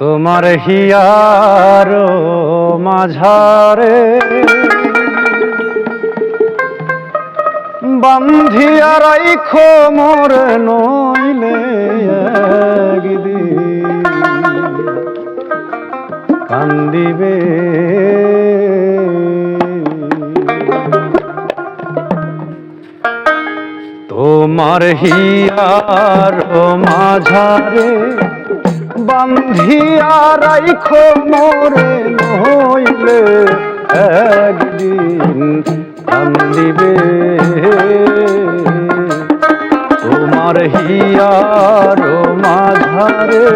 তোমার হিয়ার মাঝারে বান্ধিয়া রাইখো মোর নইলে কান্দিবে। তোমার হিয়ার মাঝারে বান্ধিয়া রাইখো মোরে নইলে একদিন কান্দিবে। তোমার হিয়ার মাঝারে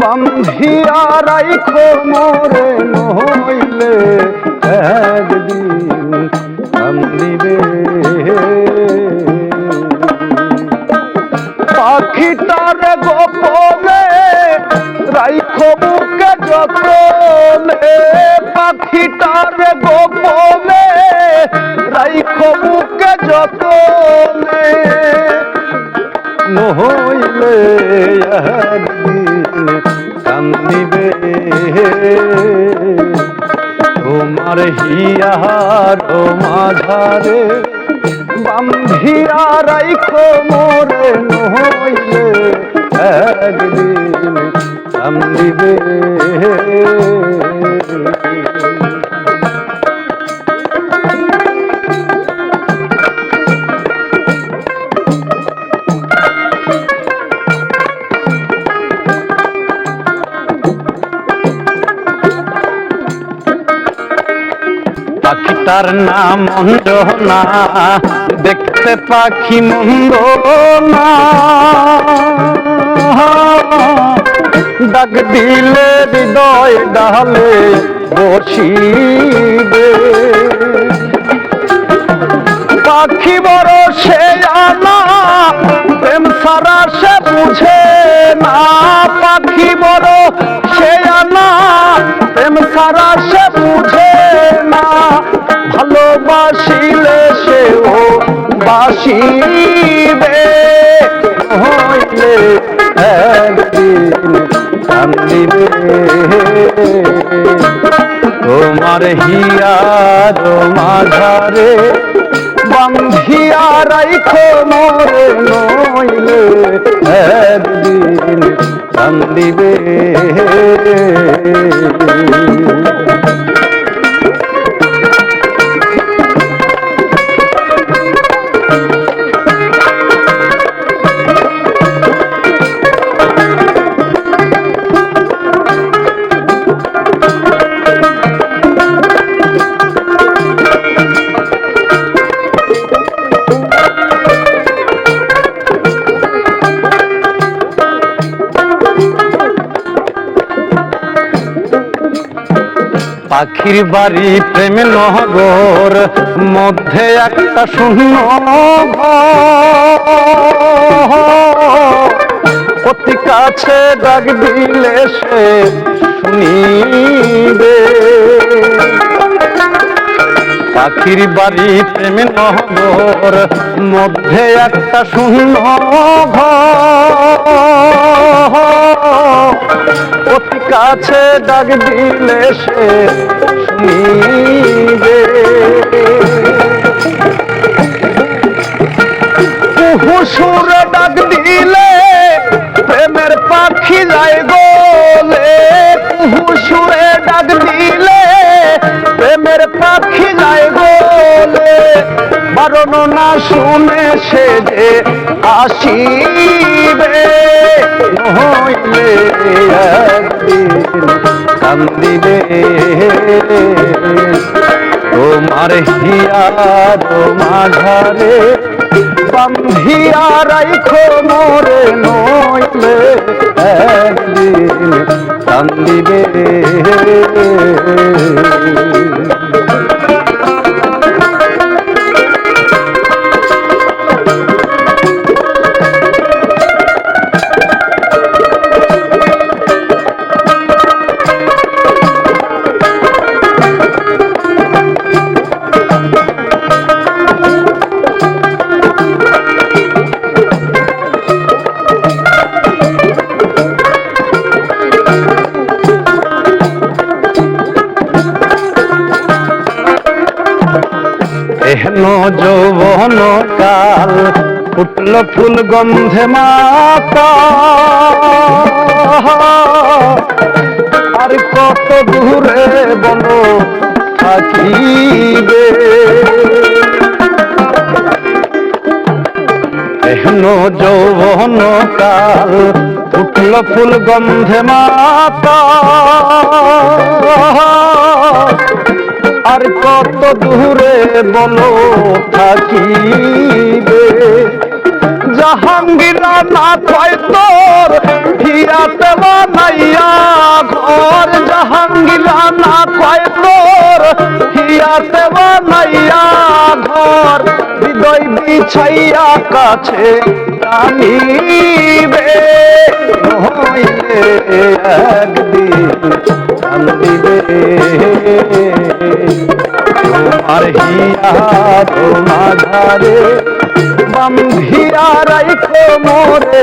বান্ধিয়া রাইখো মোরে নইলে একদিন কান্দিবে। পাখিটার রাইখো বুকে যতনে, পাখিটার গোপনে, রাইখো বুকে যতনে। নহইলে কান্দিবে তোমার হিয়ার মাঝারে, বান্ধিয়া রাইখো মোরে নহইলে একদিন কান্দিবে পাখিটার নাম অঞ্জনা দেখতে পাখি মন্দ না ডাক দিলে হৃদয় ডালে বসিবে। পাখি বড় সে আনা, প্রেম সারা সে বুঝে না। পাখি বড় সে আনা, প্রেম সারা সে বুঝে না। ভালোবাসিলে সেও বাসিবে, হইলে হিয়ার মাঝারে বান্ধিয়া রাইখো মোরে নইলে একদিন কান্দিবে। পাখির বাড়ি প্রেম নহগর, মধ্যে একটা শূন্য। অতি কাছে ডাক দিলে সে শুনিবে পাখির বাড়ি প্রেম নহগর, মধ্যে একটা শূন্য ঘর। অতি কাছে ডাক দিলে সে শুনিবে। হুসুরে ডাক দিলে প্রেমের পাখি যায় গোলে। হুসুরে ডাক দিলে প্রেমের পাখি যায় গোলে। বারণ না শুনে সে যে আসিবে হইলে কান্দিবে তোমার হিয়ার মাঝারে বান্ধিয়া রাইখো মোরে নইলে একদিন কান্দিবে যৌবন কাল ফুটল ফুল গন্ধে মাতা। আর কত দূরে বলো থাকিবে? এহন যৌবন কাল ফুটল ফুল গন্ধে মাতা। আর কত দূরে বলো থাকিবে? জাহাঙ্গীরা না কয় তোর হিয়াতে বানাইয়া ঘর। জাহাঙ্গীরা না কয় তোর হিয়াতে বানাইয়া ঘর। হৃদয় বিছাইয়া কাছে টানিবে। হইলে একদিন ধারে বান্ধিয়া রাইখো মোরে